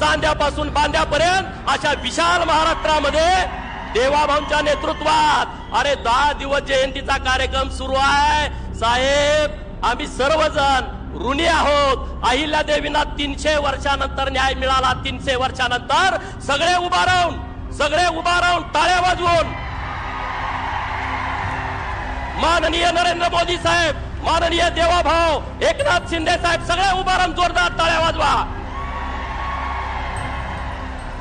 चांद्यापासून बांद्यापर्यंत अशा विशाल महाराष्ट्रामध्ये देवाभाऊंच्या नेतृत्वात. अरे दहा दिवस जयंतीचा कार्यक्रम सुरू आहे. साहेब आम्ही सर्वजण ऋणी आहोत. अहिल्या देवींना तीनशे वर्षानंतर न्याय मिळाला. तीनशे वर्षानंतर सगळे उभा राहून सगळे उभा राहून टाळ्या वाजवून. माननीय नरेंद्र मोदी साहेब माननीय देवाभाऊ एकनाथ शिंदे साहेब सगळे उभा राहून जोरदार टाळ्या वाजवा.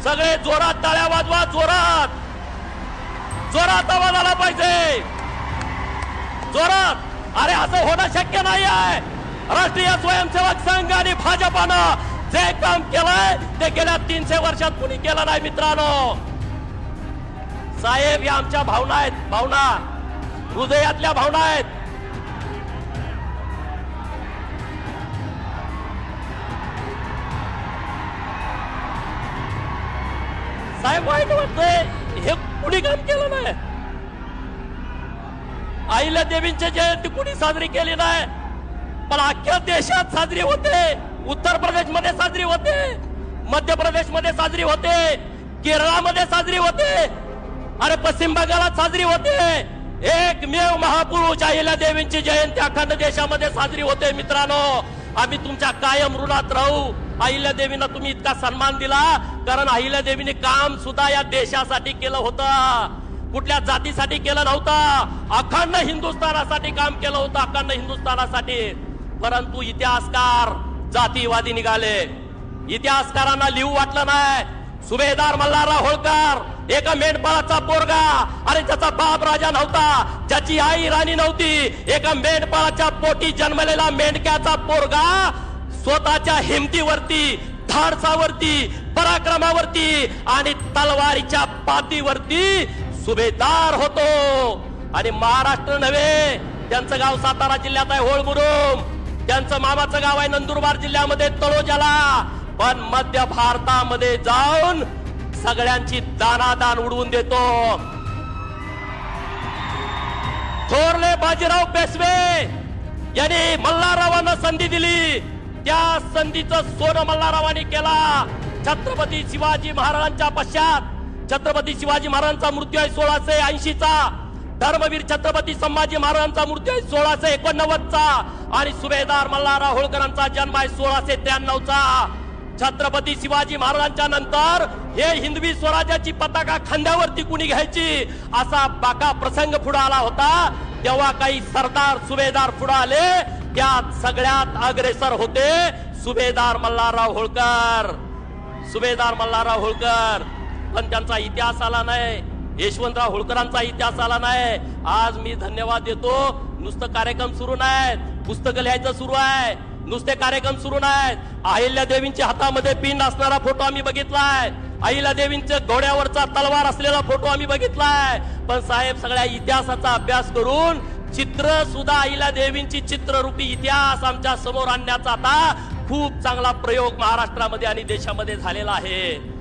सगळे जोरात टाळ्या वाजवा जोरात. जोरात आवाज आला पाहिजे. जोरात. अरे असं होणं शक्य नाही आहे राष्ट्रीय स्वयंसेवक संघ आणि भाजपानं जे काम केलंय ते गेल्या तीनशे वर्षात कुणी केलं नाही मित्रांनो. साहेब या आमच्या भावना आहेत. भावना. हृदयातल्या भावना आहेत. साहेब वाईट वाटतंय. हे कुणी काम केलं नाही? आईला देवींची जयंती कुणी साजरी केली नाही? पण अख्ख्या देशात साजरी होते. उत्तर प्रदेशमध्ये साजरी होते. मध्य प्रदेशमध्ये साजरी होते. केरळामध्ये साजरी होते. अरे पश्चिम बंगालात साजरी होते. एकमेव महापुरुष अहिल्या देवींची जयंती अखंड देशामध्ये साजरी होते मित्रांनो. आम्ही तुमच्या कायम ऋणात राहू. अहिल्या देवींना तुम्ही इतका सन्मान दिला. कारण अहिल्या देवीने काम सुद्धा या देशासाठी केलं होतं. कुठल्या जातीसाठी केलं नव्हतं. अखंड हिंदुस्थानासाठी काम केलं होतं अखंड हिंदुस्थानासाठी. परंतु इतिहासकार जातीवादी निघाले. इतिहासकारांना लिहू वाटलं नाही. सुभेदार मल्हारराव होळकर एका मेंढपाळाचा पोरगा. अरे ज्याचा बाप राजा नव्हता ज्याची आई राणी नव्हती एका मेंढपाळाच्या पोटी जन्मलेला मेंढक्याचा पोरगा स्वतःच्या हिमतीवरती धाडसावरती पराक्रमावरती आणि तलवारीच्या पातीवरती सुभेदार होतो. आणि महाराष्ट्र नव्हे त्यांचं गाव सातारा जिल्ह्यात आहे होळमुरुम त्यांचं मामाचं गाव आहे नंदुरबार जिल्ह्यामध्ये तळोजाला. पण मध्य भारतामध्ये जाऊन सगळ्यांची दानादान उडवून देतो. थोरले बाजीराव पेशवे यांनी मल्हाररावांना संधी दिली. त्या संधीचं सोनं मल्हाररावांनी केला. छत्रपती शिवाजी महाराजांच्या पश्चात छत्रपती शिवाजी महाराजांचा मृत्यू आहे सोळाशे ऐंशीचा. धर्मवीर छत्रपती संभाजी महाराजांचा मृत्यू आहे सोळाशे एकोणनव्वदचा. आणि सुभेदार मल्हारराव होळकरांचा जन्म आहे सोळाशे त्र्याण्णवचा. छत्रपती शिवाजी महाराजांच्या नंतर हे हिंदवी स्वराज्याची पताका खांद्यावरती कुणी घ्यायची असा बाका प्रसंग पुढे आला होता. तेव्हा काही सरदार सुभेदार पुढे आले. त्यात सगळ्यात अग्रेसर होते सुभेदार मल्हारराव होळकर. सुभेदार मल्हारराव होळकर. पण त्यांचा इतिहास आला नाही. यशवंतराव होळकरांचा इतिहास आला नाही. आज मी धन्यवाद देतो. नुसतं कार्यक्रम सुरू नाहीत. पुस्तकं लिहायचं सुरू आहे. नुसते कार्यक्रम सुरू नाहीत. अहिल्या देवींच्या हातामध्ये पिंड असणारा फोटो आम्ही बघितलाय. अहिल्या देवींच्या घोड्यावरचा तलवार असलेला फोटो आम्ही बघितलाय. पण साहेब सगळ्या इतिहासाचा अभ्यास करून चित्र सुद्धा अहिल्या देवींची चित्ररूपी इतिहास आमच्यासमोर आणण्याचा आता खूप चांगला प्रयोग महाराष्ट्रामध्ये आणि देशामध्ये झालेला आहे.